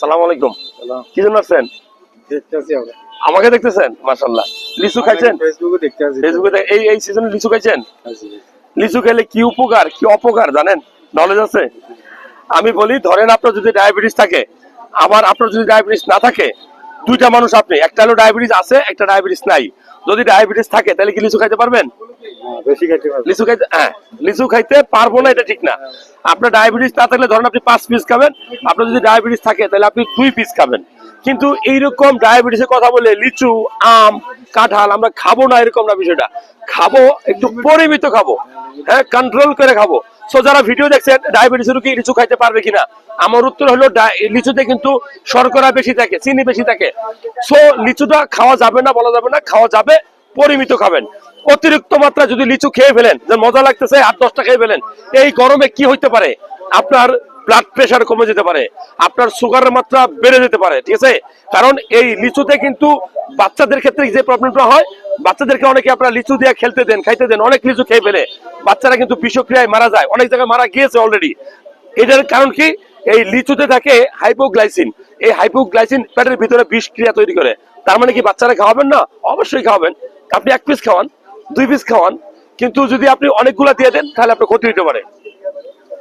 সালাম আলাইকুম। কি জন্য আসছেন? আমাকে দেখতেছেন? মাশাল্লাহ লিচু খাইছেন? ফেসবুকে এই এই সিজনে লিচু খাইছেন? লিচু খেলে কি উপকার কি অপকার জানেন? নলেজ আছে? আমি বলি ধরেন আপনার যদি ডায়াবেটিস থাকে আবার আপনার যদি ডায়াবেটিস না থাকে দুইটা মানুষ আপনি একটা হলো ডায়াবেটিস আছে একটা ডায়াবেটিস নাই। যদি ডায়াবেটিস থাকে তাহলে কি লিচু খাইতে পারবেন? লিচু খাইতে হ্যাঁ লিচু খাইতে পারব না, এটা ঠিক না। আপনার ডায়াবেটিস না থাকলে ধরেন আপনি পাঁচ পিস খাবেন, আপনার যদি ডায়াবেটিস থাকে তাহলে আপনি দুই পিস খাবেন। কিন্তু এইরকম ডায়াবেটিসের কথা বলে লিচু, আম, কাঁঠাল আমরা খাব না এরকম না বিষয়টা। খাব, একটু পরিমিত খাব। হ্যাঁ কন্ট্রোল করে খাব। সো যারা ভিডিও দেখছেন ডায়াবেটিস রোগী লিচু খাইতে পারবে কিনা? আমার উত্তর হলো লিচুতে কিন্তু শর্করা বেশি থাকে, চিনি বেশি থাকে। সো লিচুটা খাওয়া যাবে না বলা যাবে না, খাওয়া যাবে পরিমিত খাবেন। অতিরিক্ত মাত্রা যদি লিচু খেয়ে ফেলেন, যে মজা লাগতেছে আট দশটা খেয়ে ফেলেন, এই গরমে কি হইতে পারে? আপনার ব্লাড প্রেশার কমে যেতে পারে, আপনার সুগারের মাত্রা বেড়ে যেতে পারে, ঠিক আছে? কারণ এই লিচুতে কিন্তু বাচ্চাদের ক্ষেত্রে যে প্রবলেমটা হয়, বাচ্চাদেরকে অনেকে আপনারা লিচু দিয়ে খেলতে দেন, খাইতে দেন, অনেক লিচু খেয়ে ফেলে। বাচ্চারা কিন্তু বিষক্রিয়ায় মারা যায়, অনেক জায়গায় মারা গিয়েছে অলরেডি এটার কারণ কি? এই লিচুতে থাকে হাইপোগ্লাইসিন এই হাইপোগ্লাইসিন পেটের ভিতরে বিষ ক্রিয়া তৈরি করে। তার মানে কি বাচ্চারা খাওয়াবেন না? অবশ্যই খাওয়াবেন। আপনি এক পিস খাওয়ান, দুই পিস খাওয়ান, কিন্তু যদি আপনি অনেকগুলা দিয়ে দেন, তাহলে আপনার ক্ষতি হতে পারে।